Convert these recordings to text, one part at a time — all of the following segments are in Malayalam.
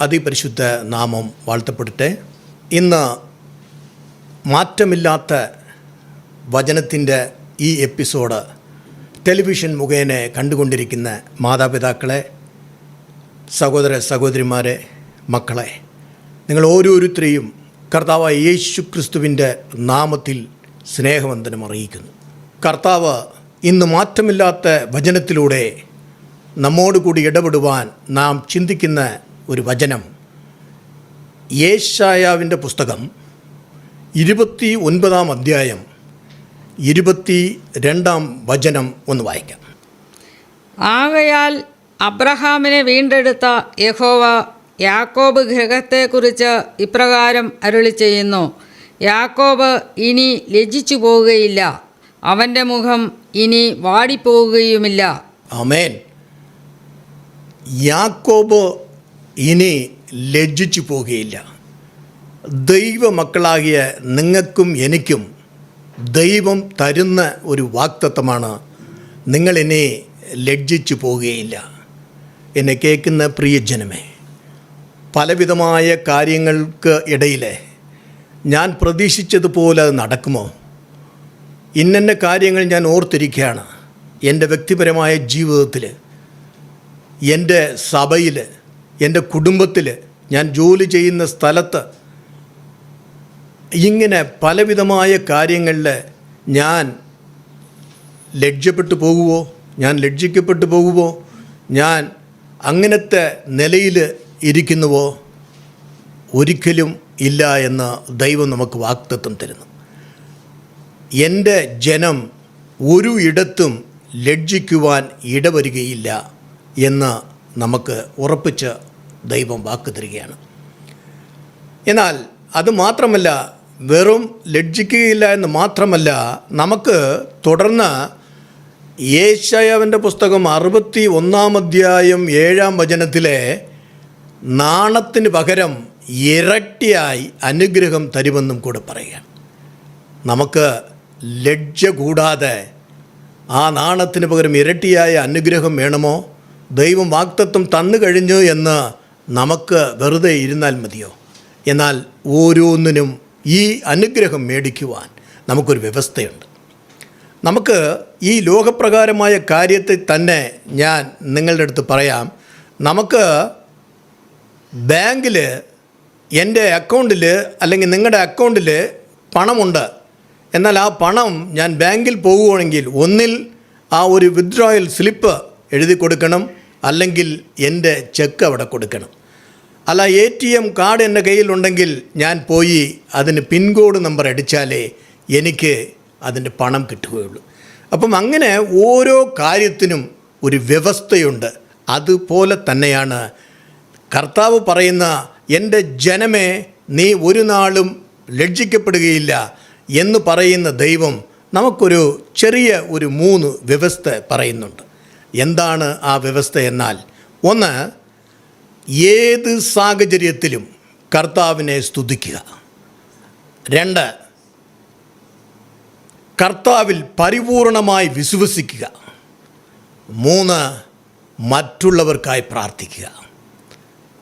അതിപരിശുദ്ധ നാമം വാഴ്ത്തപ്പെടട്ടെ ഇന്ന് മാറ്റമില്ലാത്ത വചനത്തിന്റെ ഈ എപ്പിസോഡ് ടെലിവിഷൻ മുഖേന കണ്ടുകൊണ്ടിരിക്കുന്ന മാതാപിതാക്കളെ സഹോദര സഹോദരിമാരെ മക്കളെ നിങ്ങൾ ഓരോരുത്തരെയും കർത്താവ് യേശു ക്രിസ്തുവിന്റെ നാമത്തിൽ സ്നേഹവന്ദനം അറിയിക്കുന്നു. കർത്താവ് ഇന്ന് മാറ്റമില്ലാത്ത വചനത്തിലൂടെ നമ്മോട് കൂടി ഇടപെടുവാൻ നാം ചിന്തിക്കുന്ന ഒരു വചനം. യേശായാവിന്റെ പുസ്തകം ഇരുപത്തി ഒൻപതാം അധ്യായം ഇരുപത്തി രണ്ടാം വചനം ഒന്ന് വായിക്കാം. ആകയാൽ അബ്രഹാമിനെ വീണ്ടെടുത്ത യഹോവ യാക്കോബ് ഗ്രഹത്തെക്കുറിച്ച് ഇപ്രകാരം അരുളി ചെയ്യുന്നു യാക്കോബ് ഇനി ലജിച്ചു പോവുകയില്ല. അവന്റെ മുഖം ഇനി വാടിപ്പോവുകയുമില്ല. അമേൻ യാക്കോബ് ഇനി ലജ്ജിച്ചു പോകുകയില്ല ദൈവമക്കളാകിയ നിങ്ങൾക്കും എനിക്കും ദൈവം തരുന്ന ഒരു വാക്തത്വമാണ് നിങ്ങളിനി ലജ്ജിച്ചു പോകുകയില്ല എന്നെ കേൾക്കുന്ന പ്രിയജനമേ പലവിധമായ കാര്യങ്ങൾക്ക് ഇടയിൽ ഞാൻ പ്രതീക്ഷിച്ചതുപോലെ അത് നടക്കുമോ? ഇന്നെ കാര്യങ്ങൾ ഞാൻ ഓർത്തിരിക്കുകയാണ് എന്റെ വ്യക്തിപരമായ ജീവിതത്തിൽ എന്റെ സഭയിൽ എന്റെ കുടുംബത്തിൽ ഞാൻ ജോലി ചെയ്യുന്ന സ്ഥലത്ത് ഇങ്ങനെ പലവിധമായ കാര്യങ്ങളിൽ ഞാൻ ലജ്ജപ്പെട്ടു പോകുമോ ഞാൻ ലജ്ജിക്കപ്പെട്ടു പോകുമോ ഞാൻ അങ്ങനത്തെ നിലയിൽ ഇരിക്കുന്നുവോ? ഒരിക്കലും ഇല്ല എന്ന് ദൈവം നമുക്ക് വാക്തത്വം തരുന്നു. എന്റെ ജനം ഒരു ഇടത്തും ലജ്ജിക്കുവാൻ ഇടവരികയില്ല എന്ന് നമുക്ക് ഉറപ്പിച്ച് ദൈവം വാക്ക് തരികയാണ്. എന്നാൽ അത് മാത്രമല്ല വെറും ലജ്ജിക്കുകയില്ല എന്ന് മാത്രമല്ല നമുക്ക് തുടർന്ന് യേശയവന്റെ പുസ്തകം അറുപത്തി ഒന്നാം അധ്യായം ഏഴാം വചനത്തിലെ നാണത്തിന് പകരം ഇരട്ടിയായി അനുഗ്രഹം തരുമെന്നും കൂടെ പറയുകയാണ്. നമുക്ക് ലജ്ജ കൂടാതെ ആ നാണത്തിന് പകരം ഇരട്ടിയായ അനുഗ്രഹം വേണമോ? ദൈവം വാക്തത്വം തന്നു കഴിഞ്ഞു എന്ന് നമുക്ക് വെറുതെ ഇരുന്നാൽ മതിയോ? എന്നാൽ ഓരോന്നിനും ഈ അനുഗ്രഹം മേടിക്കുവാൻ നമുക്കൊരു വ്യവസ്ഥയുണ്ട്. നമുക്ക് ഈ ലോകപ്രകാരമായ കാര്യത്തെ തന്നെ ഞാൻ നിങ്ങളുടെ അടുത്ത് പറയാം. നമുക്ക് ബാങ്കിൽ എന്റെ അക്കൗണ്ടിൽ അല്ലെങ്കിൽ നിങ്ങളുടെ അക്കൗണ്ടിൽ പണമുണ്ട്. എന്നാൽ ആ പണം ഞാൻ ബാങ്കിൽ പോകുകയാണെങ്കിൽ ഒന്നിൽ ആ ഒരു വിത്ഡ്രോയൽ സ്ലിപ്പ് എഴുതി കൊടുക്കണം അല്ലെങ്കിൽ എന്റെ ചെക്ക് അവിടെ കൊടുക്കണം. അല്ല എ ടി എം കാർഡ് എന്റെ കയ്യിലുണ്ടെങ്കിൽ ഞാൻ പോയി അതിന് പിൻകോഡ് നമ്പർ അടിച്ചാലേ എനിക്ക് അതിന്റെ പണം കിട്ടുകയുള്ളൂ. അപ്പം അങ്ങനെ ഓരോ കാര്യത്തിനും ഒരു വ്യവസ്ഥയുണ്ട്. അതുപോലെ തന്നെയാണ് കർത്താവ് പറയുന്ന എന്റെ ജനമേ നീ ഒരു നാളും ലജ്ജിക്കപ്പെടുകയില്ല എന്ന് പറയുന്ന ദൈവം നമുക്കൊരു ചെറിയ ഒരു മൂന്ന് വ്യവസ്ഥ പറയുന്നുണ്ട്. എന്താണ് ആ വ്യവസ്ഥ എന്നാൽ? ഒന്ന് ഏത് സാഹചര്യത്തിലും കർത്താവിനെ സ്തുതിക്കുക. രണ്ട് കർത്താവിൽ പരിപൂർണമായി വിശ്വസിക്കുക. മൂന്ന് മറ്റുള്ളവർക്കായി പ്രാർത്ഥിക്കുക.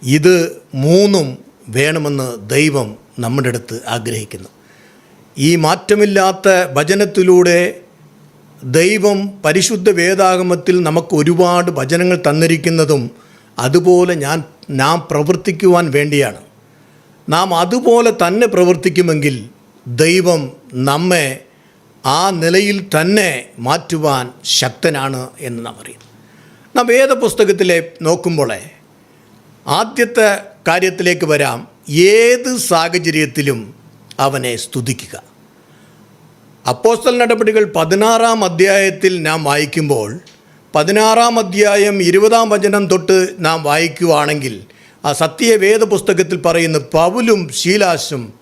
ഇത് മൂന്നും വേണമെന്ന് ദൈവം നമ്മുടെ അടുത്ത് ആഗ്രഹിക്കുന്നു. ഈ മാറ്റമില്ലാത്ത വചനത്തിലൂടെ ദൈവം പരിശുദ്ധ വേദാഗമത്തിൽ നമുക്ക് ഒരുപാട് വചനങ്ങൾ തന്നിരിക്കുന്നതും അതുപോലെ ഞാൻ നാം പ്രവർത്തിക്കുവാൻ വേണ്ടിയാണ്. നാം അതുപോലെ തന്നെ പ്രവർത്തിക്കുമെങ്കിൽ ദൈവം നമ്മെ ആ നിലയിൽ തന്നെ മാറ്റുവാൻ ശക്തനാണ് എന്ന് നാം അറിയുന്നു. നാം വേദപുസ്തകത്തിലെ നോക്കുമ്പോളേ ആദ്യത്തെ കാര്യത്തിലേക്ക് വരാം. ഏത് സാഹചര്യത്തിലും അവനെ സ്തുതിക്കുക. അപ്പോസ്റ്റൽ നടപടികൾ പതിനാറാം അധ്യായത്തിൽ നാം വായിക്കുമ്പോൾ പതിനാറാം അധ്യായം ഇരുപതാം വചനം തൊട്ട് നാം വായിക്കുവാണെങ്കിൽ ആ സത്യവേദ പുസ്തകത്തിൽ പറയുന്ന പൗലും ശീലാസും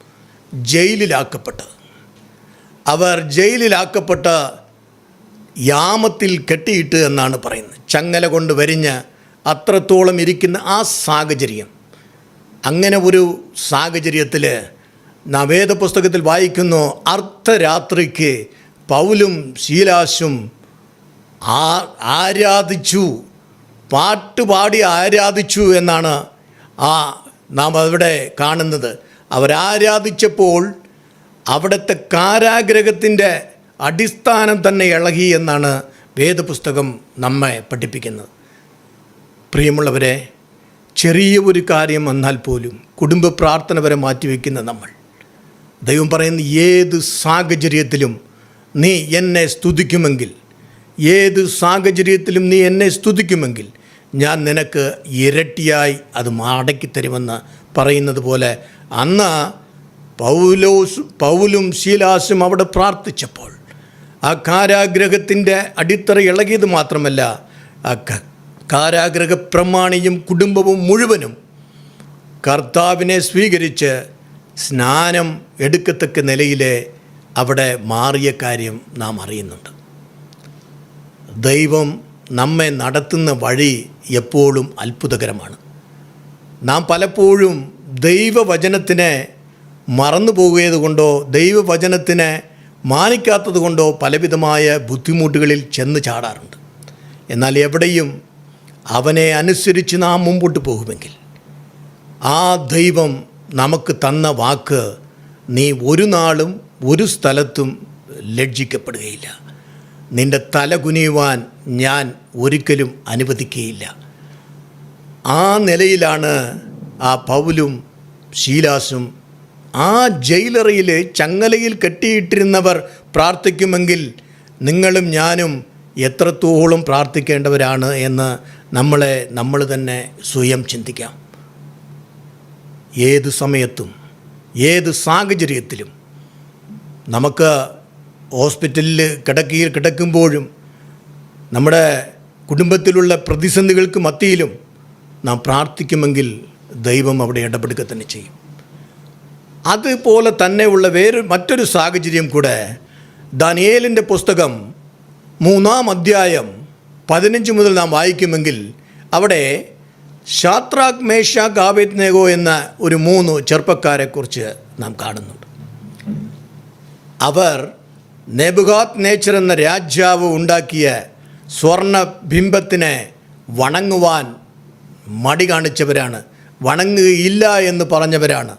ജയിലിലാക്കപ്പെട്ടത്. അവർ ജയിലിലാക്കപ്പെട്ട യാമത്തിൽ കെട്ടിയിട്ട് എന്നാണ് പറയുന്നത്. ചങ്ങല കൊണ്ട് വരിഞ്ഞ് അത്രത്തോളം ഇരിക്കുന്ന ആ സാഹചര്യം. അങ്ങനെ ഒരു സാഹചര്യത്തിൽ നവേദ പുസ്തകത്തിൽ വായിക്കുന്നു അർദ്ധരാത്രിക്ക് പൗലും ശീലാശും ആ ആരാധിച്ചു പാട്ടുപാടി ആരാധിച്ചു എന്നാണ് ആ നാം അവിടെ കാണുന്നത്. അവരാരാധിച്ചപ്പോൾ അവിടുത്തെ കാരാഗ്രഹത്തിന്റെ അടിസ്ഥാനം തന്നെ ഇളകി എന്നാണ് വേദപുസ്തകം നമ്മെ പഠിപ്പിക്കുന്നത്. പ്രിയമുള്ളവരെ ചെറിയ ഒരു കാര്യം വന്നാൽ പോലും കുടുംബ പ്രാർത്ഥന വരെ മാറ്റിവെക്കുന്ന നമ്മൾ. ദൈവം പറയുന്ന ഏത് സാഹചര്യത്തിലും നീ എന്നെ സ്തുതിക്കുമെങ്കിൽ ഏത് സാഹചര്യത്തിലും നീ എന്നെ സ്തുതിക്കുമെങ്കിൽ ഞാൻ നിനക്ക് ഇരട്ടിയായി അത് മടക്കി തരുമെന്ന് പറയുന്നത് പോലെ അന്ന് പൗലോസ് പൗലും ശീലാസും അവിടെ പ്രാർത്ഥിച്ചപ്പോൾ ആ കാരാഗ്രഹത്തിന്റെ അടിത്തറ ഇളകിയത് മാത്രമല്ല ആ കാരാഗ്രഹ പ്രമാണിയും കുടുംബവും മുഴുവനും കർത്താവിനെ സ്വീകരിച്ച് സ്നാനം എടുക്കത്തക്ക നിലയിലെ അവിടെ മാറിയ കാര്യം നാം അറിയുന്നുണ്ട്. ദൈവം നമ്മെ നടത്തുന്ന വഴി എപ്പോഴും അത്ഭുതകരമാണ്. നാം പലപ്പോഴും ദൈവവചനത്തിനെ മറന്നു പോകുന്നത് കൊണ്ടോ ദൈവവചനത്തിനെ മാനിക്കാത്തത് കൊണ്ടോ പലവിധമായ ബുദ്ധിമുട്ടുകളിൽ ചെന്ന് ചാടാറുണ്ട്. എന്നാൽ എവിടെയും അവനെ അനുസരിച്ച് നാം മുമ്പോട്ട് പോകുമെങ്കിൽ ആ ദൈവം നമുക്ക് തന്ന വാക്ക് നീ ഒരു നാളും ഒരു സ്ഥലത്തും ലജ്ജിക്കപ്പെടുകയില്ല. നിന്റെ തല കുനിയുവാൻ ഞാൻ ഒരിക്കലും അനുവദിക്കുകയില്ല ആ നിലയിലാണ് ആ പൗലും ശീലാസും ആ ജയിലറയിൽ ചങ്ങലയിൽ കെട്ടിയിട്ടിരുന്നവർ പ്രാർത്ഥിക്കുമെങ്കിൽ നിങ്ങളും ഞാനും എത്രത്തോളം പ്രാർത്ഥിക്കേണ്ടവരാണ് എന്ന് നമ്മളെ നമ്മൾ തന്നെ സ്വയം ചിന്തിക്കാം. ഏത് സമയത്തും ഏത് സാഹചര്യത്തിലും നമുക്ക് ഹോസ്പിറ്റലിൽ കിടക്കയിൽ കിടക്കുമ്പോഴും നമ്മുടെ കുടുംബത്തിലുള്ള പ്രതിസന്ധികൾക്ക് മത്തിയിലും നാം പ്രാർത്ഥിക്കുമെങ്കിൽ ദൈവം അവിടെ ഇടപെടുക തന്നെ ചെയ്യും. അതുപോലെ തന്നെയുള്ള വേറെ മറ്റൊരു സാഹചര്യം കൂടെ ദാനിയേലിന്റെ പുസ്തകം മൂന്നാം അധ്യായം പതിനഞ്ച് മുതൽ നാം വായിക്കുമെങ്കിൽ അവിടെ ഷാത്രാക് മേഷ ആബേത് നേഗോ എന്ന ഒരു മൂന്ന് ചെറുപ്പക്കാരെക്കുറിച്ച് നാം കാണുന്നുണ്ട്. അവർ നെബുഗാത്ത് നേച്ചർ എന്ന രാജാവ് ഉണ്ടാക്കിയ സ്വർണ ബിംബത്തിനെ വണങ്ങുവാൻ മടി കാണിച്ചവരാണ്. വണങ്ങുകയില്ല എന്ന് പറഞ്ഞവരാണ്.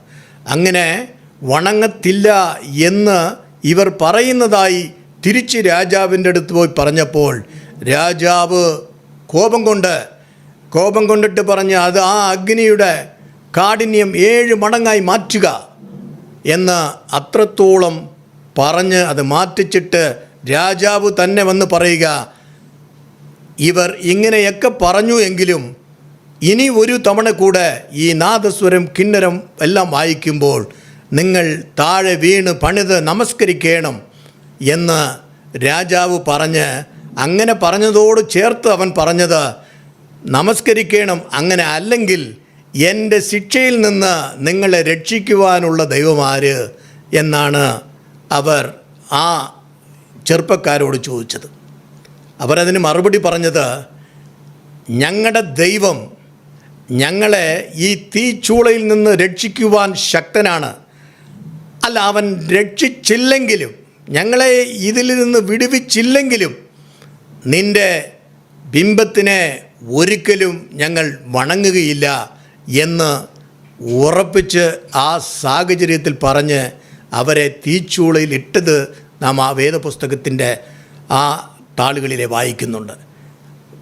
അങ്ങനെ വണങ്ങത്തില്ല എന്ന് ഇവർ പറയുന്നതായി തിരിച്ച് രാജാവിന്റെ അടുത്ത് പോയി പറഞ്ഞപ്പോൾ രാജാവ് കോപം കൊണ്ട് കോപം കൊണ്ടിട്ട് പറഞ്ഞ് അത് ആ അഗ്നിയുടെ കാഠിന്യം ഏഴ് മടങ്ങായി മാറ്റുക എന്ന് അത്രത്തോളം പറഞ്ഞ് അത് മാറ്റിച്ചിട്ട് രാജാവ് തന്നെ വന്ന് പറയുക ഇവർ ഇങ്ങനെയൊക്കെ പറഞ്ഞു എങ്കിലും ഇനി ഒരു തവണ കൂടെ ഈ നാദസ്വരം കിന്നരം എല്ലാം വായിക്കുമ്പോൾ നിങ്ങൾ താഴെ വീണ് പണിത് നമസ്കരിക്കണം എന്ന് രാജാവ് പറഞ്ഞ് അങ്ങനെ പറഞ്ഞതോട് ചേർത്ത് അവൻ പറഞ്ഞത് നമസ്കരിക്കണം അങ്ങനെ അല്ലെങ്കിൽ എന്റെ ശിക്ഷയിൽ നിന്ന് നിങ്ങളെ രക്ഷിക്കുവാനുള്ള ദൈവമാര് എന്നാണ് അവർ ആ ചെറുപ്പക്കാരോട് ചോദിച്ചത്. അവരതിന് മറുപടി പറഞ്ഞത് ഞങ്ങളുടെ ദൈവം ഞങ്ങളെ ഈ തീച്ചൂളയിൽ നിന്ന് രക്ഷിക്കുവാൻ ശക്തനാണ്. അല്ല അവൻ രക്ഷിച്ചില്ലെങ്കിലും ഞങ്ങളെ ഇതിൽ നിന്ന് വിടുവിച്ചില്ലെങ്കിലും നിന്റെ ബിംബത്തിനെ ഒരിക്കലും ഞങ്ങൾ വണങ്ങുകയില്ല എന്ന് ഉറപ്പിച്ച് ആ സാഹചര്യത്തിൽ പറഞ്ഞ് അവരെ തീച്ചൂളയിൽ ഇട്ടത് നാം ആ വേദപുസ്തകത്തിന്റെ ആ താളുകളിലെ വായിക്കുന്നുണ്ട്.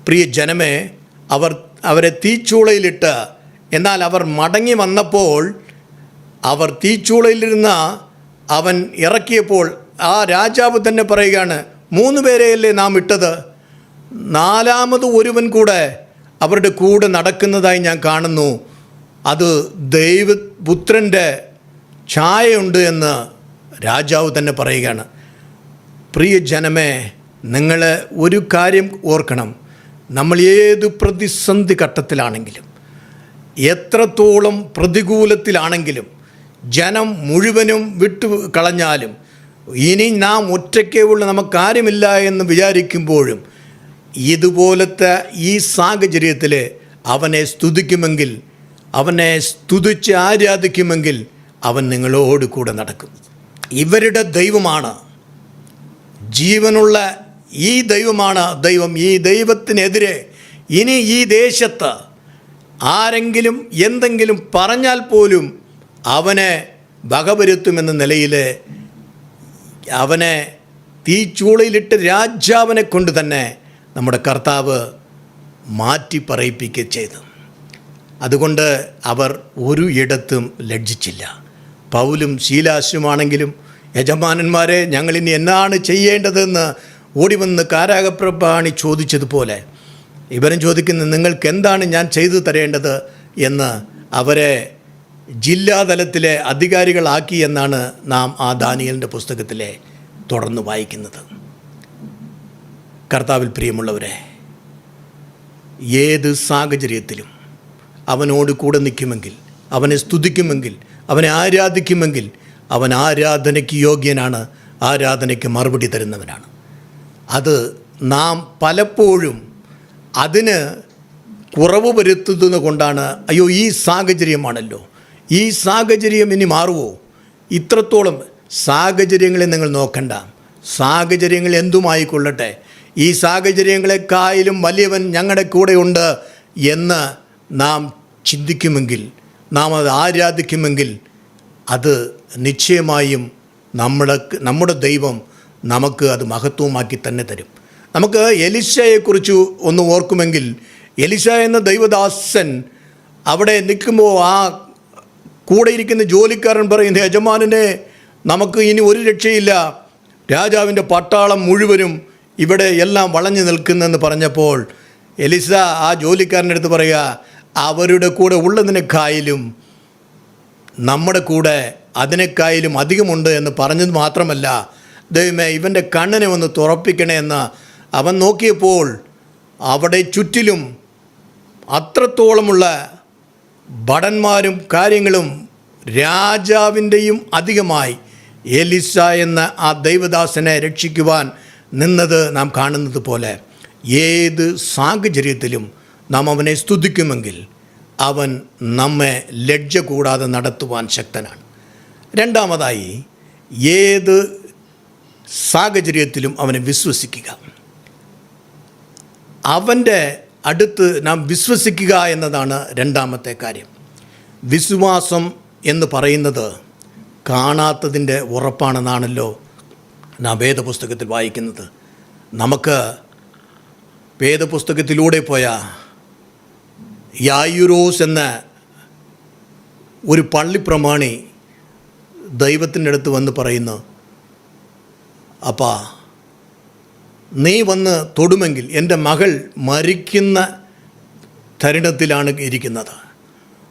പ്രിയ ജനമേ അവർ അവരെ തീച്ചൂളയിലിട്ട് എന്നാൽ അവർ മടങ്ങി വന്നപ്പോൾ അവർ തീച്ചൂളയിലിരുന്ന അവൻ ഇറക്കിയപ്പോൾ ആ രാജാവ് തന്നെ പറയുകയാണ് മൂന്ന് പേരെയല്ലേ നാം ഇട്ടത്? നാലാമത് ഒരുവൻ കൂടെ അവരുടെ കൂടെ നടക്കുന്നതായി ഞാൻ കാണുന്നു. അത് ദൈവപുത്രന്റെ ഛായയുണ്ട് എന്ന് രാജാവ് തന്നെ പറയുകയാണ്. പ്രിയ ജനമേ നിങ്ങൾ ഒരു കാര്യം ഓർക്കണം. നമ്മൾ ഏത് പ്രതിസന്ധി ഘട്ടത്തിലാണെങ്കിലും എത്രത്തോളം പ്രതികൂലത്തിലാണെങ്കിലും ജനം മുഴുവനും വിട്ടു കളഞ്ഞാലും ഇനി നാം ഒറ്റയ്ക്കേ ഉള്ള നമുക്ക് കാര്യമില്ല എന്ന് വിചാരിക്കുമ്പോഴും ഇതുപോലത്തെ ഈ സാഹചര്യത്തിൽ അവനെ സ്തുതിക്കുമെങ്കിൽ അവനെ സ്തുതിച്ച് ആരാധിക്കുമെങ്കിൽ അവൻ നിങ്ങളോട് കൂടെ നടക്കും. ഇവരുടെ ദൈവമാണ്. ജീവനുള്ള ഈ ദൈവമാണ് ദൈവം. ഈ ദൈവത്തിനെതിരെ ഇനി ഈ ദേശത്ത് ആരെങ്കിലും എന്തെങ്കിലും പറഞ്ഞാൽ പോലും അവനെ വകവരുത്തുമെന്ന നിലയിൽ അവനെ തീച്ചൂളയിലിട്ട് രാജാവിനെ കൊണ്ട് തന്നെ നമ്മുടെ കർത്താവ് മാറ്റി പറയിപ്പിക്കുക ചെയ്തു. അതുകൊണ്ട് അവർ ഒരു ഇടത്തും ലജ്ജിച്ചില്ല. പൗലും ശീലാശുമാണെങ്കിലും യജമാനന്മാരെ ഞങ്ങളിനി എന്നാണ് ചെയ്യേണ്ടതെന്ന് ഓടിവന്ന് കാരാഗപ്രഭാണി ചോദിച്ചതുപോലെ ഇവരും ചോദിക്കുന്ന നിങ്ങൾക്ക് എന്താണ് ഞാൻ ചെയ്തു തരേണ്ടത്? എന്ന് അവരെ ജില്ലാതലത്തിലെ അധികാരികളാക്കി എന്നാണ് നാം ആ ദാനിയലിന്റെ പുസ്തകത്തിലെ തുടർന്ന് വായിക്കുന്നത്. കർത്താവിൽ പ്രിയമുള്ളവരെ ഏത് സാഹചര്യത്തിലും അവനോട് കൂടെ നിൽക്കുമെങ്കിൽ അവനെ സ്തുതിക്കുമെങ്കിൽ അവനെ ആരാധിക്കുമെങ്കിൽ അവൻ ആരാധനയ്ക്ക് യോഗ്യനാണ് ആരാധനയ്ക്ക് മറുപടി തരുന്നവനാണ്. അത് നാം പലപ്പോഴും അതിന് കുറവ് വരുത്തുന്നത് കൊണ്ടാണ് അയ്യോ ഈ സാഹചര്യമാണല്ലോ. ഈ സാഹചര്യം ഇനി മാറുമോ ഇത്രത്തോളം സാഹചര്യങ്ങളെ നിങ്ങൾ നോക്കണ്ട. സാഹചര്യങ്ങൾ എന്തുമായിക്കൊള്ളട്ടെ? ഈ സാഹചര്യങ്ങളെക്കായാലും വലിയവൻ ഞങ്ങളുടെ കൂടെയുണ്ട് എന്ന് നാം ചിന്തിക്കുമെങ്കിൽ നാം അത് ആരാധിക്കുമെങ്കിൽ അത് നിശ്ചയമായും നമ്മുടെ നമ്മുടെ ദൈവം നമുക്ക് അത് മഹത്വമാക്കി തന്നെ തരും. നമുക്ക് എലിശയെക്കുറിച്ച് ഒന്ന് ഓർക്കുമെങ്കിൽ എലിശ എന്ന ദൈവദാസൻ അവിടെ നിൽക്കുമ്പോൾ ആ കൂടെയിരിക്കുന്ന ജോലിക്കാരൻ പറയുന്ന യജമാനനെ നമുക്ക് ഇനി ഒരു രക്ഷയില്ല. രാജാവിന്റെ പട്ടാളം മുഴുവനും ഇവിടെ എല്ലാം വളഞ്ഞു നിൽക്കുന്നെന്ന് പറഞ്ഞപ്പോൾ എലിസ ആ ജോലിക്കാരന്റെ അടുത്ത് പറയുക അവരുടെ കൂടെ ഉള്ളതിനേക്കായാലും നമ്മുടെ കൂടെ അതിനേക്കായാലും അധികമുണ്ട് എന്ന് പറഞ്ഞത് മാത്രമല്ല ദൈവമേ ഇവന്റെ കണ്ണിനെ ഒന്ന് തുറപ്പിക്കണേ എന്ന് അവൻ നോക്കിയപ്പോൾ അവിടെ ചുറ്റിലും അത്രത്തോളമുള്ള ഭടന്മാരും കാര്യങ്ങളും രാജാവിന്റെയും അധികമായി എലിസ എന്ന ആ ദൈവദാസനെ രക്ഷിക്കുവാൻ നിന്നത് നാം കാണുന്നത് പോലെ ഏത് സാഹചര്യത്തിലും നാം അവനെ സ്തുതിക്കുമെങ്കിൽ അവൻ നമ്മെ ലജ്ജ കൂടാതെ നടത്തുവാൻ ശക്തനാണ്. രണ്ടാമതായി ഏത് സാഹചര്യത്തിലും അവനെ വിശ്വസിക്കുക. അവന്റെ അടുത്ത് നാം വിശ്വസിക്കുക എന്നതാണ് രണ്ടാമത്തെ കാര്യം. വിശ്വാസം എന്ന് പറയുന്നത് കാണാത്തതിന്റെ ഉറപ്പാണെന്നാണല്ലോ നാം വേദപുസ്തകത്തിൽ വായിക്കുന്നത്. നമുക്ക് വേദപുസ്തകത്തിലൂടെ പോയ യായുരോസ് എന്ന ഒരു പള്ളിപ്രമാണി ദൈവത്തിന്റെ അടുത്ത് വന്ന് പറയുന്നു അപ്പാ നീ വന്ന് തൊടുമെങ്കിൽ എന്റെ മകൾ മരിക്കുന്ന തരുണത്തിലാണ് ഇരിക്കുന്നത്.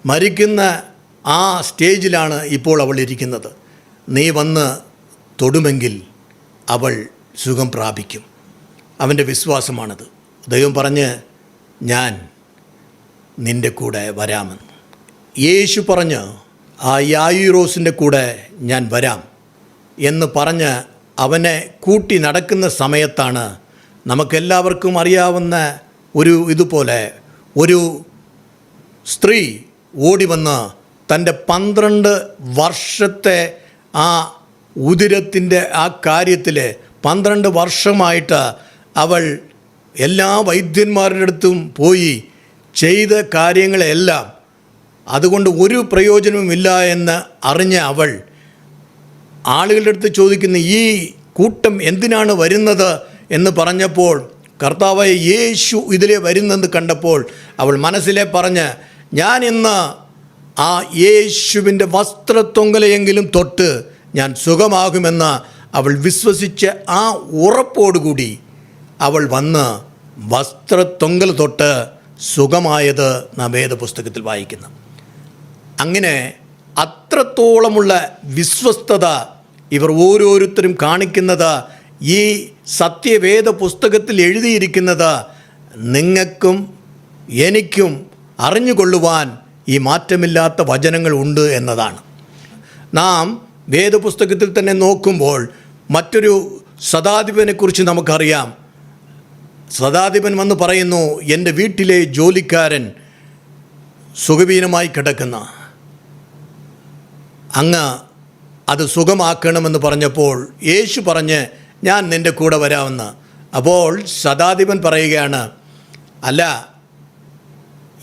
മരിക്കുന്ന ആ സ്റ്റേജിലാണ് ഇപ്പോൾ അവൾ ഇരിക്കുന്നത്. നീ വന്ന് തൊടുമെങ്കിൽ അവൾ സുഖം പ്രാപിക്കും. അവന്റെ വിശ്വാസമാണത്. ദൈവം പറഞ്ഞ് ഞാൻ നിന്റെ കൂടെ വരാമെന്ന്. യേശു പറഞ്ഞ് ആ യായുറോസിന്റെ കൂടെ ഞാൻ വരാം എന്ന് പറഞ്ഞ് അവനെ കൂട്ടി നടക്കുന്ന സമയത്താണ് നമുക്കെല്ലാവർക്കും അറിയാവുന്ന ഒരു ഇതുപോലെ ഒരു സ്ത്രീ ഓടി വന്ന് തന്റെ പന്ത്രണ്ട് വർഷത്തെ ആ ഉദിരത്തിന്റെ ആ കാര്യത്തിൽ പന്ത്രണ്ട് വർഷമായിട്ട് അവൾ എല്ലാ വൈദ്യന്മാരുടെ അടുത്തും പോയി ചെയ്ത കാര്യങ്ങളെല്ലാം അതുകൊണ്ട് ഒരു പ്രയോജനവുമില്ല എന്ന് അറിഞ്ഞ അവൾ ആളുകളുടെ അടുത്ത് ചോദിക്കുന്ന ഈ കൂട്ടം എന്തിനാണ് വരുന്നത് എന്ന് പറഞ്ഞപ്പോൾ കർത്താവായ യേശു ഇതിലെ വരുന്നെന്ന് കണ്ടപ്പോൾ അവൾ മനസ്സിലെ പറഞ്ഞ് ഞാൻ ഇന്ന് ആ യേശുവിന്റെ വസ്ത്രത്തൊങ്കലയെങ്കിലും തൊട്ട് ഞാൻ സുഖമാകുമെന്ന് അവൾ വിശ്വസിച്ച് ആ ഉറപ്പോടുകൂടി അവൾ വന്ന് വസ്ത്രത്തൊങ്കൽ തൊട്ട് സുഖമായത് നാം വേദപുസ്തകത്തിൽ വായിക്കുന്നു. അങ്ങനെ അത്രത്തോളമുള്ള വിശ്വസ്തത ഇവർ ഓരോരുത്തരും കാണിക്കുന്നത് ഈ സത്യവേദ പുസ്തകത്തിൽ എഴുതിയിരിക്കുന്നത് നിങ്ങൾക്കും എനിക്കും അറിഞ്ഞുകൊള്ളുവാൻ ഈ മാറ്റമില്ലാത്ത വചനങ്ങൾ ഉണ്ട് എന്നതാണ്. നാം വേദപുസ്തകത്തിൽ തന്നെ നോക്കുമ്പോൾ മറ്റൊരു സദാധിപനെക്കുറിച്ച് നമുക്കറിയാം. സദാധിപൻ വന്ന് പറയുന്നു എന്റെ വീട്ടിലെ ജോലിക്കാരൻ സുഖവീനമായി കിടക്കുന്ന. അങ്ങ് അത് സുഖമാക്കണമെന്ന് പറഞ്ഞപ്പോൾ യേശു പറഞ്ഞ് ഞാൻ നിന്റെ കൂടെ വരാമെന്ന്. അപ്പോൾ സദാധിപൻ പറയുകയാണ് അല്ല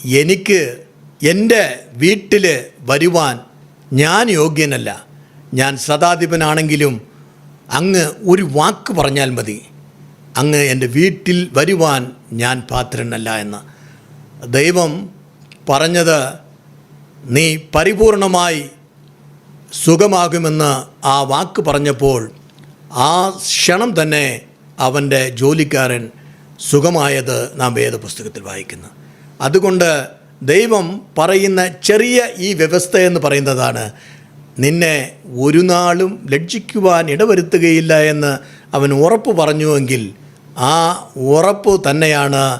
എനിക്ക് എന്റെ വീട്ടിൽ വരുവാൻ ഞാൻ യോഗ്യനല്ല. ഞാൻ സദാധിപനാണെങ്കിലും അങ്ങ് ഒരു വാക്ക് പറഞ്ഞാൽ മതി. അങ്ങ് എന്റെ വീട്ടിൽ വരുവാൻ ഞാൻ പാത്രനല്ല എന്ന്. ദൈവം പറഞ്ഞത് നീ പരിപൂർണമായി സുഖമാകുമെന്ന് ആ വാക്ക് പറഞ്ഞപ്പോൾ ആ ക്ഷണം തന്നെ അവന്റെ ജോലിക്കാരൻ സുഖമായത് നാം വേദപുസ്തകത്തിൽ വായിക്കുന്നു. അതുകൊണ്ട് ദൈവം പറയുന്ന ചെറിയ ഈ വ്യവസ്ഥ എന്ന് പറയുന്നതാണ് നിന്നെ ഒരു നാളും ലജ്ജിക്കുവാൻ ഇടവരുത്തുകയില്ല എന്ന് അവൻ ഉറപ്പ് പറഞ്ഞുവെങ്കിൽ ആ ഉറപ്പ് തന്നെയാണ്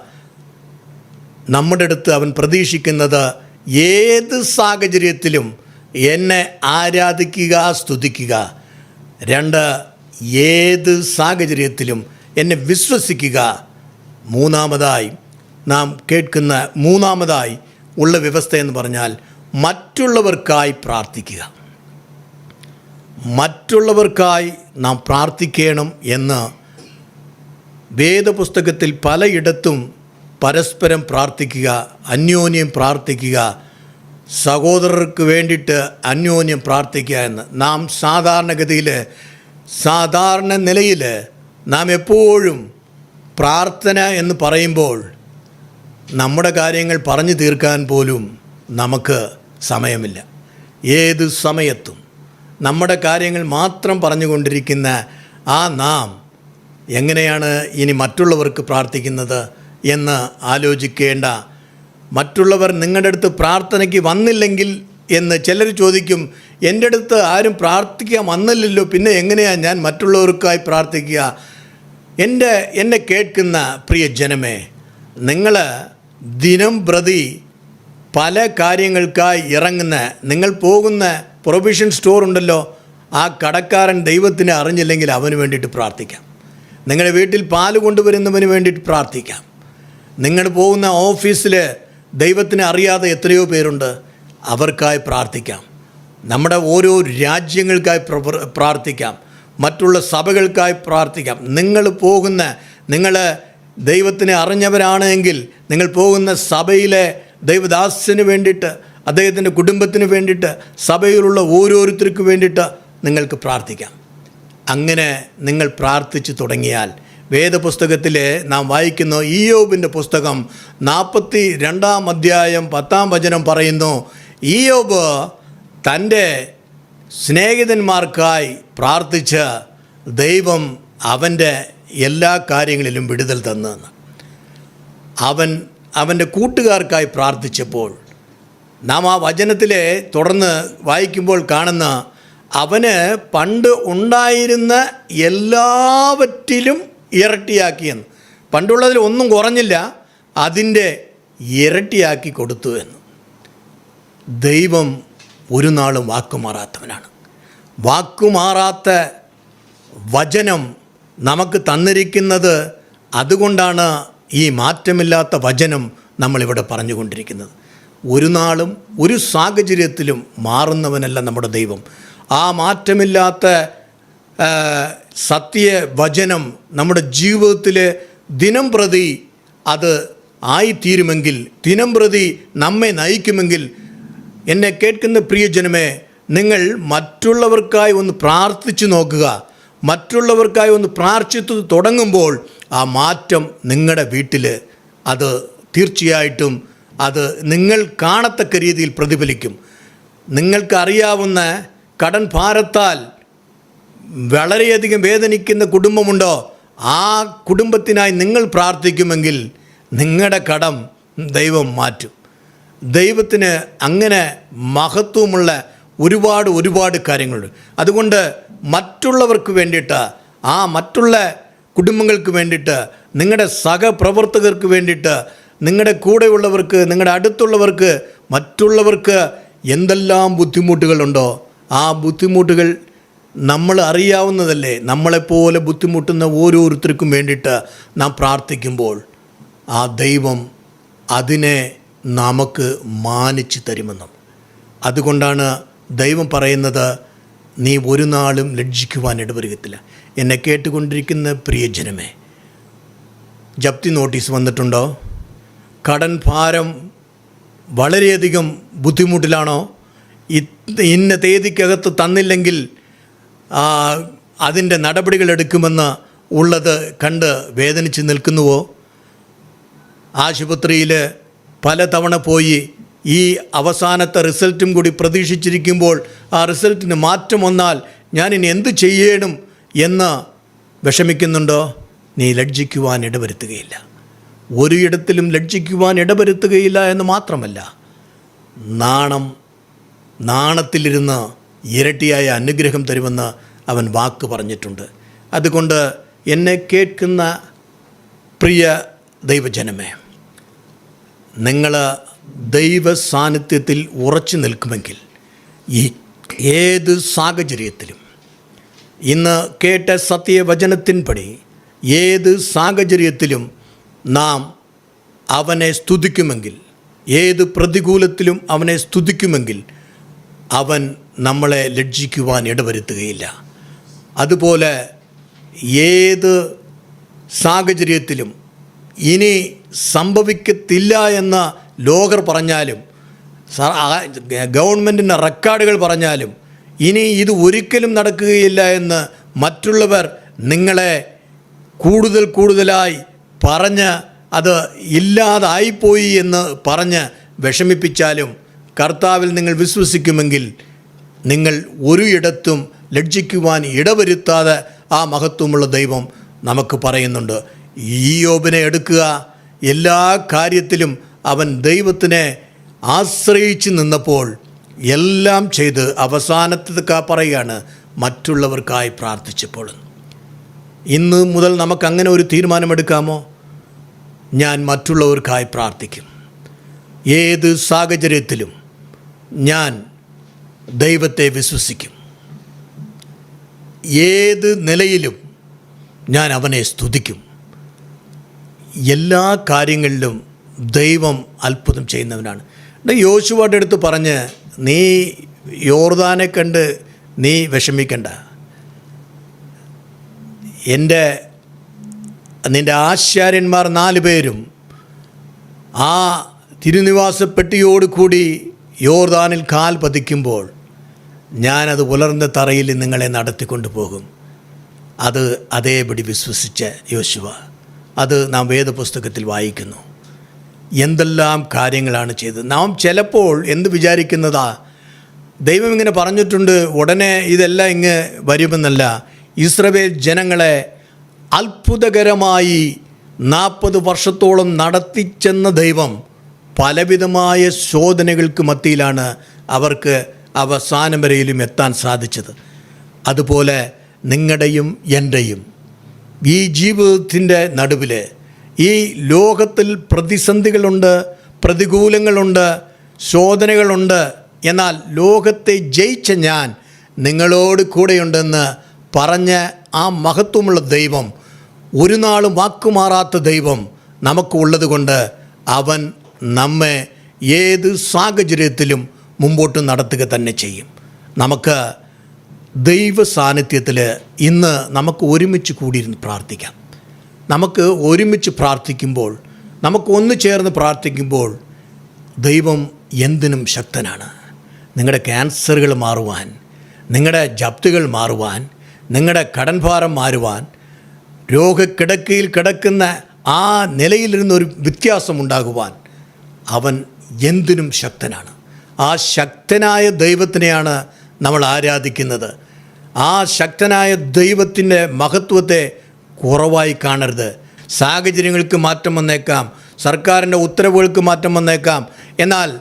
നമ്മുടെ അടുത്ത് അവൻ പ്രതീക്ഷിക്കുന്നത് ഏത് സാഹചര്യത്തിലും എന്നെ ആരാധിക്കുക സ്തുതിക്കുക. രണ്ട് ഏത് സാഹചര്യത്തിലും എന്നെ വിശ്വസിക്കുക. മൂന്നാമതായി നാം കേൾക്കുന്ന മൂന്നാമതായി ഉള്ള വ്യവസ്ഥ എന്ന് പറഞ്ഞാൽ മറ്റുള്ളവർക്കായി പ്രാർത്ഥിക്കുക. മറ്റുള്ളവർക്കായി നാം പ്രാർത്ഥിക്കണം എന്ന് വേദപുസ്തകത്തിൽ പലയിടത്തും പരസ്പരം പ്രാർത്ഥിക്കുക അന്യോന്യം പ്രാർത്ഥിക്കുക സഹോദരർക്ക് വേണ്ടിയിട്ട് അന്യോന്യം പ്രാർത്ഥിക്കുക എന്ന്. നാം സാധാരണഗതിയിൽ സാധാരണ നിലയിൽ നാം എപ്പോഴും പ്രാർത്ഥന എന്ന് പറയുമ്പോൾ നമ്മുടെ കാര്യങ്ങൾ പറഞ്ഞു തീർക്കാൻ പോലും നമുക്ക് സമയമില്ല. ഏത് സമയത്തും നമ്മുടെ കാര്യങ്ങൾ മാത്രം പറഞ്ഞുകൊണ്ടിരിക്കുന്ന ആ നാം എങ്ങനെയാണ് ഇനി മറ്റുള്ളവർക്ക് പ്രാർത്ഥിക്കുന്നത് എന്ന് ആലോചിക്കേണ്ട. മറ്റുള്ളവർ നിങ്ങളുടെ അടുത്ത് പ്രാർത്ഥനയ്ക്ക് വന്നില്ലെങ്കിൽ എന്ന് ചിലർ ചോദിക്കും എന്റെ അടുത്ത് ആരും പ്രാർത്ഥിക്കാൻ വന്നില്ലല്ലോ പിന്നെ എങ്ങനെയാണ് ഞാൻ മറ്റുള്ളവർക്കായി പ്രാർത്ഥിക്കുക? എന്റെ എന്നെ കേൾക്കുന്ന പ്രിയ ജനമേ നിങ്ങൾ ദിനം പ്രതി പല കാര്യങ്ങൾക്കായി ഇറങ്ങുന്ന നിങ്ങൾ പോകുന്ന പ്രൊവിഷൻ സ്റ്റോർ ഉണ്ടല്ലോ ആ കടക്കാരൻ ദൈവത്തിനെ അറിഞ്ഞില്ലെങ്കിൽ അവന് വേണ്ടിയിട്ട് പ്രാർത്ഥിക്കാം. നിങ്ങളുടെ വീട്ടിൽ പാൽ കൊണ്ടുവരുന്നവന് വേണ്ടിയിട്ട് പ്രാർത്ഥിക്കാം. നിങ്ങൾ പോകുന്ന ഓഫീസിൽ ദൈവത്തിനെ അറിയാതെ എത്രയോ പേരുണ്ട് അവർക്കായി പ്രാർത്ഥിക്കാം. നമ്മുടെ ഓരോ രാജ്യങ്ങൾക്കായി പ്രാർത്ഥിക്കാം. മറ്റുള്ള സഭകൾക്കായി പ്രാർത്ഥിക്കാം. നിങ്ങൾ പോകുന്ന നിങ്ങൾ ദൈവത്തിനെ അറിഞ്ഞവരാണെങ്കിൽ നിങ്ങൾ പോകുന്ന സഭയിലെ ദൈവദാസിന് വേണ്ടിയിട്ട് അദ്ദേഹത്തിന്റെ കുടുംബത്തിന് വേണ്ടിയിട്ട് സഭയിലുള്ള ഓരോരുത്തർക്ക് വേണ്ടിയിട്ട് നിങ്ങൾക്ക് പ്രാർത്ഥിക്കാം. അങ്ങനെ നിങ്ങൾ പ്രാർത്ഥിച്ചു തുടങ്ങിയാൽ വേദപുസ്തകത്തിലെ നാം വായിക്കുന്ന ഇയോബിന്റെ പുസ്തകം നാൽപ്പത്തി രണ്ടാം അധ്യായം പത്താം വചനം പറയുന്നു ഇയോബ് തന്റെ സ്നേഹിതന്മാർക്കായി പ്രാർത്ഥിച്ച് ദൈവം അവന്റെ എല്ലാ കാര്യങ്ങളിലും വിടുതൽ തന്നെന്ന്. അവൻ അവന്റെ കൂട്ടുകാർക്കായി പ്രാർത്ഥിച്ചപ്പോൾ നാം ആ വചനത്തിലെ തുടർന്ന് വായിക്കുമ്പോൾ കാണുന്ന അവന് പണ്ട് ഉണ്ടായിരുന്ന എല്ലാവറ്റിലും ഇരട്ടിയാക്കിയെന്ന്. പണ്ടുള്ളതിൽ ഒന്നും കുറഞ്ഞില്ല അതിന്റെ ഇരട്ടിയാക്കി കൊടുത്തു എന്ന്. ദൈവം ഒരു നാളും വാക്കുമാറാത്തവനാണ്. വാക്കുമാറാത്ത വചനം നമുക്ക് തന്നിരിക്കുന്നത് അതുകൊണ്ടാണ് ഈ മാറ്റമില്ലാത്ത വചനം നമ്മളിവിടെ പറഞ്ഞുകൊണ്ടിരിക്കുന്നത്. ഒരു നാളും ഒരു സാഹചര്യത്തിലും മാറുന്നവനല്ല നമ്മുടെ ദൈവം. ആ മാറ്റമില്ലാത്ത സത്യ സത്യവചനം നമ്മുടെ ജീവിതത്തിൽ ദിനം പ്രതി അത് ആയിത്തീരുമെങ്കിൽ ദിനം പ്രതി നമ്മെ നയിക്കുമെങ്കിൽ എന്നെ കേൾക്കുന്ന പ്രിയജനമേ നിങ്ങൾ മറ്റുള്ളവർക്കായി ഒന്ന് പ്രാർത്ഥിച്ചു നോക്കുക. മറ്റുള്ളവർക്കായി ഒന്ന് പ്രാർത്ഥിച്ചു തുടങ്ങുമ്പോൾ ആ മാറ്റം നിങ്ങളുടെ വീട്ടിൽ അത് തീർച്ചയായിട്ടും അത് നിങ്ങൾ കാണത്തക്ക രീതിയിൽ പ്രതിഫലിക്കും. നിങ്ങൾക്കറിയാവുന്ന കടൻ ഭാരത്താൽ വളരെയധികം വേദനിക്കുന്ന കുടുംബമുണ്ടോ? ആ കുടുംബത്തിനായി നിങ്ങൾ പ്രാർത്ഥിക്കുമെങ്കിൽ നിങ്ങളുടെ കടം ദൈവം മാറ്റും. ദൈവത്തിന് അങ്ങനെ മഹത്വമുള്ള ഒരുപാട് ഒരുപാട് കാര്യങ്ങളുണ്ട്. അതുകൊണ്ട് മറ്റുള്ളവർക്ക് വേണ്ടിയിട്ട് ആ മറ്റുള്ള കുടുംബങ്ങൾക്ക് വേണ്ടിയിട്ട് നിങ്ങളുടെ സഹപ്രവർത്തകർക്ക് വേണ്ടിയിട്ട് നിങ്ങളുടെ കൂടെയുള്ളവർക്ക് നിങ്ങളുടെ അടുത്തുള്ളവർക്ക് മറ്റുള്ളവർക്ക് എന്തെല്ലാം ബുദ്ധിമുട്ടുകളുണ്ടോ? ആ ബുദ്ധിമുട്ടുകൾ നമ്മൾ അറിയാവുന്നതല്ലേ? നമ്മളെപ്പോലെ ബുദ്ധിമുട്ടുന്ന ഓരോരുത്തർക്കും വേണ്ടിയിട്ട് നാം പ്രാർത്ഥിക്കുമ്പോൾ ആ ദൈവം അതിനെ നമുക്ക് മാനിച്ചു തരുമെന്നും. അതുകൊണ്ടാണ് ദൈവം പറയുന്നത് നീ ഒരു നാളും ലജ്ജിക്കുവാൻ ഇടവരുകത്തില്ല. എന്നെ കേട്ടുകൊണ്ടിരിക്കുന്ന പ്രിയജനമേ ജപ്തി നോട്ടീസ് വന്നിട്ടുണ്ടോ? കടൻ ഭാരം വളരെയധികം ബുദ്ധിമുട്ടിലാണോ? ഇന്ന തീയതിക്കകത്ത് തന്നില്ലെങ്കിൽ അതിന്റെ നടപടികൾ എടുക്കുമെന്ന് ഉള്ളത് കണ്ട് വേദനിച്ച് നിൽക്കുന്നുവോ? ആശുപത്രിയിൽ പലതവണ പോയി ഈ അവസാനത്തെ റിസൾട്ടും കൂടി പ്രതീക്ഷിച്ചിരിക്കുമ്പോൾ ആ റിസൾട്ടിന് മാറ്റം വന്നാൽ ഞാനിനി എന്ത് ചെയ്യണം എന്ന് വിഷമിക്കുന്നുണ്ടോ? നീ ലജ്ജിക്കുവാൻ ഇടവരുത്തുകയില്ല. ഒരിടത്തിലും ലജ്ജിക്കുവാൻ ഇടവരുത്തുകയില്ല എന്ന് മാത്രമല്ല നാണം നാണത്തിലിരുന്ന് ഇരട്ടിയായ അനുഗ്രഹം തരുമെന്ന് അവൻ വാക്ക് പറഞ്ഞിട്ടുണ്ട്. അതുകൊണ്ട് എന്നെ കേൾക്കുന്ന പ്രിയ ദൈവജനമേ നിങ്ങൾ ദൈവ സാന്നിധ്യത്തിൽ ഉറച്ചു നിൽക്കുമെങ്കിൽ ഈ ഏത് സാഹചര്യത്തിലും ഇന്ന് കേട്ട സത്യവചനത്തിൻപടി ഏത് സാഹചര്യത്തിലും നാം അവനെ സ്തുതിക്കുമെങ്കിൽ ഏത് പ്രതികൂലത്തിലും അവനെ സ്തുതിക്കുമെങ്കിൽ അവൻ നമ്മളെ ലജ്ജിക്കുവാൻ ഇടവരുത്തുകയില്ല. അതുപോലെ ഏത് സാഹചര്യത്തിലും ഇനി സംഭവിക്കത്തില്ല എന്ന ലോകർ പറഞ്ഞാലും ഗവൺമെന്റിന്റെ റെക്കോർഡുകൾ പറഞ്ഞാലും ഇനി ഇത് ഒരിക്കലും നടക്കുകയില്ല എന്ന് മറ്റുള്ളവർ നിങ്ങളെ കൂടുതൽ കൂടുതലായി പറഞ്ഞ് അത് ഇല്ലാതായിപ്പോയി എന്ന് പറഞ്ഞ് വിഷമിപ്പിച്ചാലും കർത്താവിൽ നിങ്ങൾ വിശ്വസിക്കുമെങ്കിൽ നിങ്ങൾ ഒരു ഇടത്തും ലജ്ജിക്കുവാൻ ഇടവരുത്താതെ ആ മഹത്വമുള്ള ദൈവം നമുക്ക് പറയുന്നുണ്ട്. ഈ യോബിനെ എടുക്കുക. എല്ലാ കാര്യത്തിലും അവൻ ദൈവത്തിനെ ആശ്രയിച്ച് നിന്നപ്പോൾ എല്ലാം ചെയ്ത് അവസാനത്തേക്കാ പറയുകയാണ് മറ്റുള്ളവർക്കായി പ്രാർത്ഥിച്ചപ്പോൾ. ഇന്ന് മുതൽ നമുക്ക് അങ്ങനെ ഒരു തീരുമാനമെടുക്കാമോ? ഞാൻ മറ്റുള്ളവർക്കായി പ്രാർത്ഥിക്കും. ഏത് സാഹചര്യത്തിലും ഞാൻ ദൈവത്തെ വിശ്വസിക്കും. ഏത് നിലയിലും ഞാൻ അവനെ സ്തുതിക്കും. എല്ലാ കാര്യങ്ങളിലും ദൈവം അത്ഭുതം ചെയ്യുന്നവനാണ്. യോശുവാട്ട് എടുത്ത് പറഞ്ഞ് നീ യോർദാനെ കണ്ട് നീ വിഷമിക്കണ്ട. എന്റെ നിന്റെ ആശാര്യന്മാർ നാല് പേരും ആ തിരുനിവാസപ്പെട്ടിയോട് കൂടി യോർദാനിൽ കാൽ പതിക്കുമ്പോൾ ഞാനത് പുലർന്ന തറയിൽ നിങ്ങളെ നടത്തിക്കൊണ്ടു പോകും അത് അതേപടി വിശ്വസിച്ച യോശുവ. അത് നാം വേദപുസ്തകത്തിൽ വായിക്കുന്നു. എന്തെല്ലാം കാര്യങ്ങളാണ് ചെയ്തത്. നാം ചിലപ്പോൾ എന്ത് വിചാരിക്കുന്നതാ? ദൈവം ഇങ്ങനെ പറഞ്ഞിട്ടുണ്ട് ഉടനെ ഇതെല്ലാം ഇങ്ങ് വരുമെന്നല്ല. ഇസ്രവേൽ ജനങ്ങളെ അത്ഭുതകരമായി നാൽപ്പത് വർഷത്തോളം നടത്തിച്ചെന്ന ദൈവം പലവിധമായ ശോധനകൾക്ക് മത്തിയിലാണ് അവർക്ക് അവസാനം വരെയിലും എത്താൻ സാധിച്ചത്. അതുപോലെ നിങ്ങളുടെയും എന്റെയും ഈ ജീവിതത്തിന്റെ നടുവിൽ ഈ ലോകത്തിൽ പ്രതിസന്ധികളുണ്ട് പ്രതികൂലങ്ങളുണ്ട് ശോധനകളുണ്ട്. എന്നാൽ ലോകത്തെ ജയിച്ച ഞാൻ നിങ്ങളോട് കൂടെയുണ്ടെന്ന് പറഞ്ഞ ആ മഹത്വമുള്ള ദൈവം ഒരു നാളും വാക്കുമാറാത്ത ദൈവം നമുക്കുള്ളത് കൊണ്ട് അവൻ നമ്മെ ഏത് സാഹചര്യത്തിലും മുമ്പോട്ട് നടത്തുക തന്നെ ചെയ്യും. നമുക്ക് ദൈവ സാന്നിധ്യത്തിൽ ഇന്ന് നമുക്ക് ഒരുമിച്ച് കൂടിയിരുന്ന് പ്രാർത്ഥിക്കാം. നമുക്ക് ഒരുമിച്ച് പ്രാർത്ഥിക്കുമ്പോൾ നമുക്ക് ഒന്ന് ചേർന്ന് പ്രാർത്ഥിക്കുമ്പോൾ ദൈവം എന്തിനും ശക്തനാണ്. നിങ്ങളുടെ ക്യാൻസറുകൾ മാറുവാൻ നിങ്ങളുടെ ജപ്തികൾ മാറുവാൻ നിങ്ങളുടെ കടൻഭാരം മാറുവാൻ രോഗക്കിടക്കയിൽ കിടക്കുന്ന ആ നിലയിലിരുന്നൊരു വ്യത്യാസം ഉണ്ടാകുവാൻ അവൻ എന്തിനും ശക്തനാണ്. ആ ശക്തനായ ദൈവത്തിനെയാണ് നമ്മൾ ആരാധിക്കുന്നത്. ആ ശക്തനായ ദൈവത്തിന്റെ മഹത്വത്തെ കുറവായി കാണരുത്. സാഹചര്യങ്ങൾക്ക് മാറ്റം വന്നേക്കാം. സർക്കാരിന്റെ ഉത്തരവുകൾക്ക് മാറ്റം വന്നേക്കാം. എന്നാൽ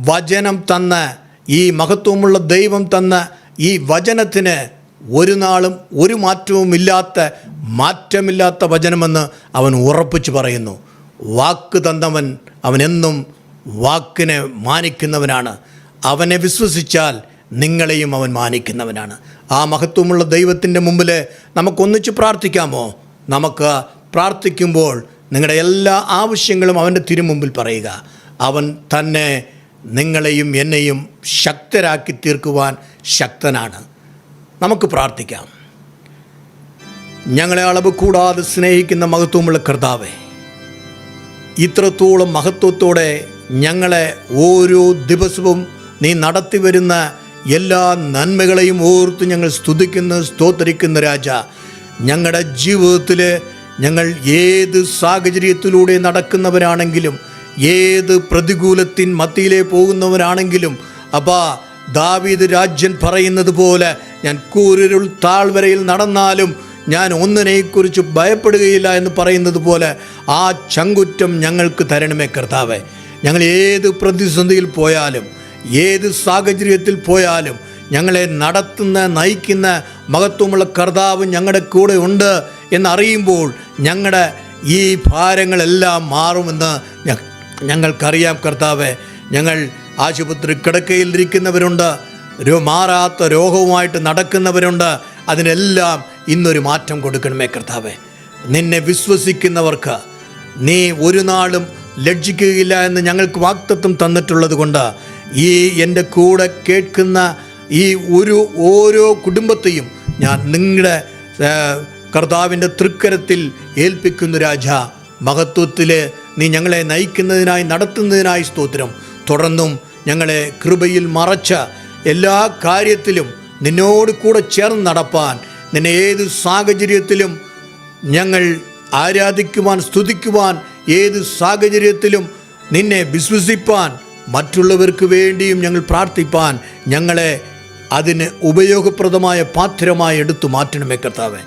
വചനം തന്ന ഈ മഹത്വമുള്ള ദൈവം തന്ന ഈ വചനത്തിന് ഒരു നാളും ഒരു മാറ്റവും ഇല്ലാത്ത മാറ്റമില്ലാത്ത വചനമെന്ന് അവൻ ഉറപ്പിച്ചു പറയുന്നു. വാക്ക് തന്നവൻ അവനെന്നും വാക്കിനെ മാനിക്കുന്നവനാണ്. അവനെ വിശ്വസിച്ചാൽ നിങ്ങളെയും അവൻ മാനിക്കുന്നവനാണ്. ആ മഹത്വമുള്ള ദൈവത്തിന്റെ മുമ്പിൽ നമുക്കൊന്നിച്ച് പ്രാർത്ഥിക്കാമോ? നമുക്ക് പ്രാർത്ഥിക്കുമ്പോൾ നിങ്ങളുടെ എല്ലാ ആവശ്യങ്ങളും അവന്റെ തിരുമുമ്പിൽ പറയുക. അവൻ തന്നെ നിങ്ങളെയും എന്നെയും ശക്തരാക്കി തീർക്കുവാൻ ശക്തനാണ്. നമുക്ക് പ്രാർത്ഥിക്കാം. ഞങ്ങളെ അളവ് കൂടാതെ സ്നേഹിക്കുന്ന മഹത്വമുള്ള കർത്താവെ ഇത്രത്തോളം മഹത്വത്തോടെ ഞങ്ങളെ ഓരോ ദിവസവും നീ നടത്തി വരുന്ന എല്ലാ നന്മകളെയും ഓർത്ത് ഞങ്ങൾ സ്തുതിക്കുന്ന സ്തോത്തരിക്കുന്ന രാജ. ഞങ്ങളുടെ ജീവിതത്തിൽ ഞങ്ങൾ ഏത് സാഹചര്യത്തിലൂടെ നടക്കുന്നവരാണെങ്കിലും ഏത് പ്രതികൂലത്തിൻ മത്തിയിലെ പോകുന്നവരാണെങ്കിലും അപ്പാ ദാവീദ് രാജ്യൻ പറയുന്നത് പോലെ ഞാൻ കൂരിരുൾ താഴ്വരയിൽ നടന്നാലും ഞാൻ ഒന്നിനെക്കുറിച്ച് ഭയപ്പെടുകയില്ല എന്ന് പറയുന്നത് പോലെ ആ ചങ്കുറ്റം ഞങ്ങൾക്ക് തരണമേ കർത്താവെ. ഞങ്ങൾ ഏത് പ്രതിസന്ധിയിൽ പോയാലും ഏത് സാഹചര്യത്തിൽ പോയാലും ഞങ്ങളെ നടത്തുന്ന നയിക്കുന്ന മഹത്വമുള്ള കർത്താവ് ഞങ്ങളുടെ കൂടെ ഉണ്ട് എന്നറിയുമ്പോൾ ഞങ്ങളുടെ ഈ ഭാരങ്ങളെല്ലാം മാറുമെന്ന് ഞങ്ങൾക്കറിയാം കർത്താവെ. ഞങ്ങൾ ആശുപത്രി കിടക്കയിലിരിക്കുന്നവരുണ്ട്. മാറാത്ത രോഗവുമായിട്ട് നടക്കുന്നവരുണ്ട്. അതിനെല്ലാം ഇന്നൊരു മാറ്റം കൊടുക്കണമേ കർത്താവെ. നിന്നെ വിശ്വസിക്കുന്നവർക്ക് നീ ഒരു നാളും ലജ്ജിക്കുകയില്ല എന്ന് ഞങ്ങൾക്ക് വാക്തത്വം തന്നിട്ടുള്ളത് കൊണ്ട് ഈ എന്റെ കൂടെ കേൾക്കുന്ന ഈ ഒരു ഓരോ കുടുംബത്തെയും ഞാൻ നിങ്ങളുടെ കർത്താവിന്റെ തൃക്കരത്തിൽ ഏൽപ്പിക്കുന്നു രാജ. മഹത്വത്തിൽ നീ ഞങ്ങളെ നയിക്കുന്നതിനായി നടത്തുന്നതിനായി സ്തോത്രം. തുടർന്നും ഞങ്ങളെ കൃപയിൽ മറച്ച എല്ലാ കാര്യത്തിലും നിന്നോട് കൂടെ ചേർന്ന് നടപ്പാൻ നിന്നെ ഏത് സാഹചര്യത്തിലും ഞങ്ങൾ ആരാധിക്കുവാൻ സ്തുതിക്കുവാൻ ഏത് സാഹചര്യത്തിലും നിന്നെ വിശ്വസിപ്പാൻ മറ്റുള്ളവർക്ക് വേണ്ടിയും ഞങ്ങൾ പ്രാർത്ഥിപ്പാൻ ഞങ്ങളെ അതിന് ഉപയോഗപ്രദമായ പാത്രമായി എടുത്തു മാറ്റണമേ കർത്താവെ.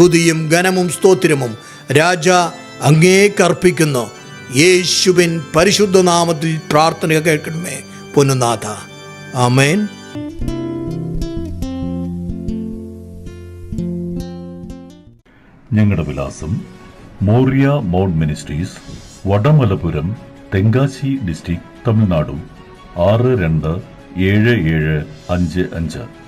തുതിയും ഘനമും സ്തോത്രമും രാജ അങ്ങേക്കർപ്പിക്കുന്നു യേശുവിൻ പരിശുദ്ധ നാമത്തിൽ പ്രാർത്ഥന കേൾക്കണമേ. പൊന്നുനാഥ. ആമേൻ. ഞങ്ങളുടെ വിലാസം Moriah Mount Ministries Vadamalapuram Tenkasi district Tamil Nadu ആറ് രണ്ട് ഏഴ് ഏഴ് അഞ്ച് അഞ്ച്.